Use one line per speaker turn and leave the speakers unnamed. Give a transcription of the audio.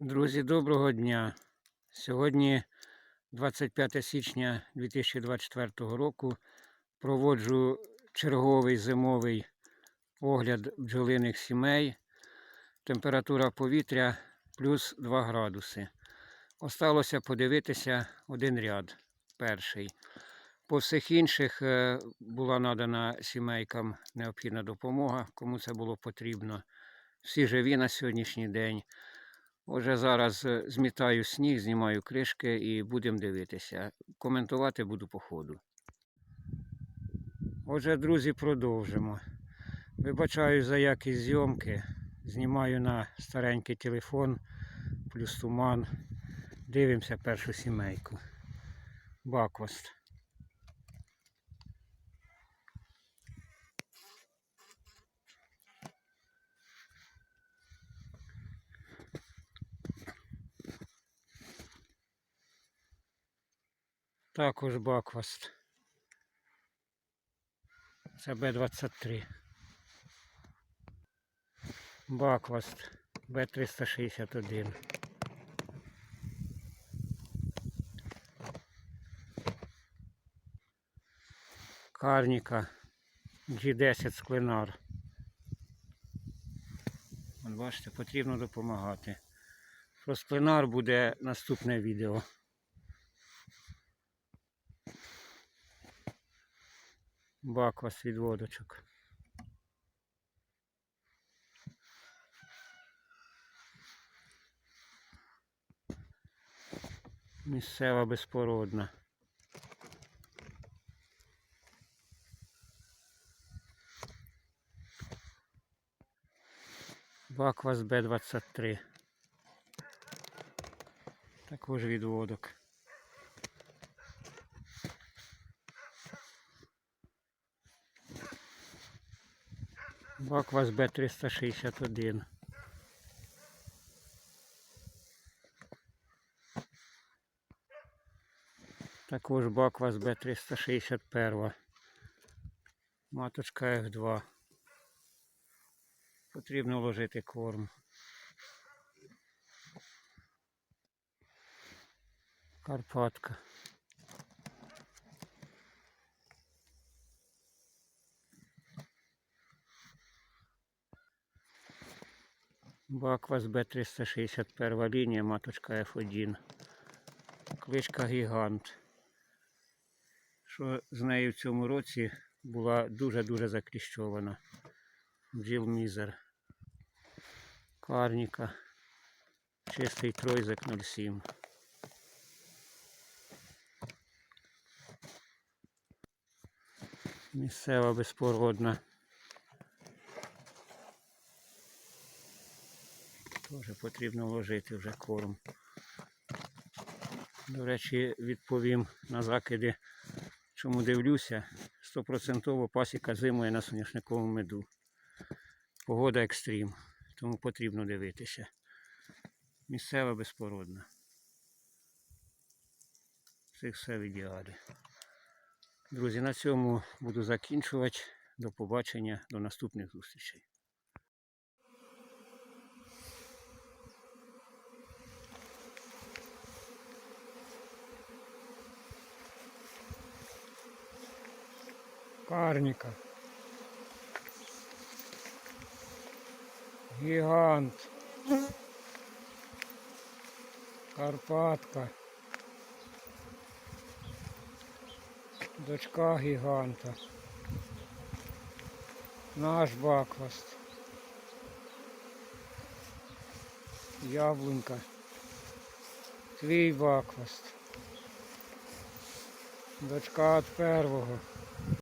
Друзі, доброго дня. Сьогодні 25 січня 2024 року проводжу черговий зимовий огляд бджолиних сімей. Температура повітря плюс 2 градуси. Осталося подивитися один ряд, перший. По всіх інших е, була надана сімейкам необхідна допомога, кому це було потрібно. Всі живі на сьогоднішній день. Отже, зараз е, змітаю сніг, знімаю кришки і будемо дивитися. Коментувати буду по ходу. Отже, друзі, продовжимо. Вибачаю за якість зйомки. Знімаю на старенький телефон, плюс туман. Дивимося першу сімейку. Баквост. Також Бакваст. Це Б-23. Бакваст Б-361. Карніка G10 Склинар. От бачите, потрібно допомагати. Про склинар буде наступне відео. Баквас від водочок. Місцева безпородна. Баквас Б-23. Також відводок. Баквас Б361. Також Баквас Б361. Маточка F2. Потрібно вложити корм. Карпатка. Баквас Б361 лінія, маточка F1. Кличка Гігант. Що з нею в цьому році була дуже-дуже закліщована. Бджіл Мізер. Карніка. Чистий тройзик 07. Місцева безпородна. Теж потрібно вложити вже корм. До речі, відповім на закиди, чому дивлюся. Стопроцентово пасіка зимує на соняшниковому меду. Погода екстрім, тому потрібно дивитися. Місцева безпородна. Це все в. Друзі, на цьому буду закінчувати. До побачення, до наступних зустрічей. Карніка. Гігант. Карпатка. Дочка гіганта. Наш бакваст. Яблунька. Твій бакваст. Дочка від первого.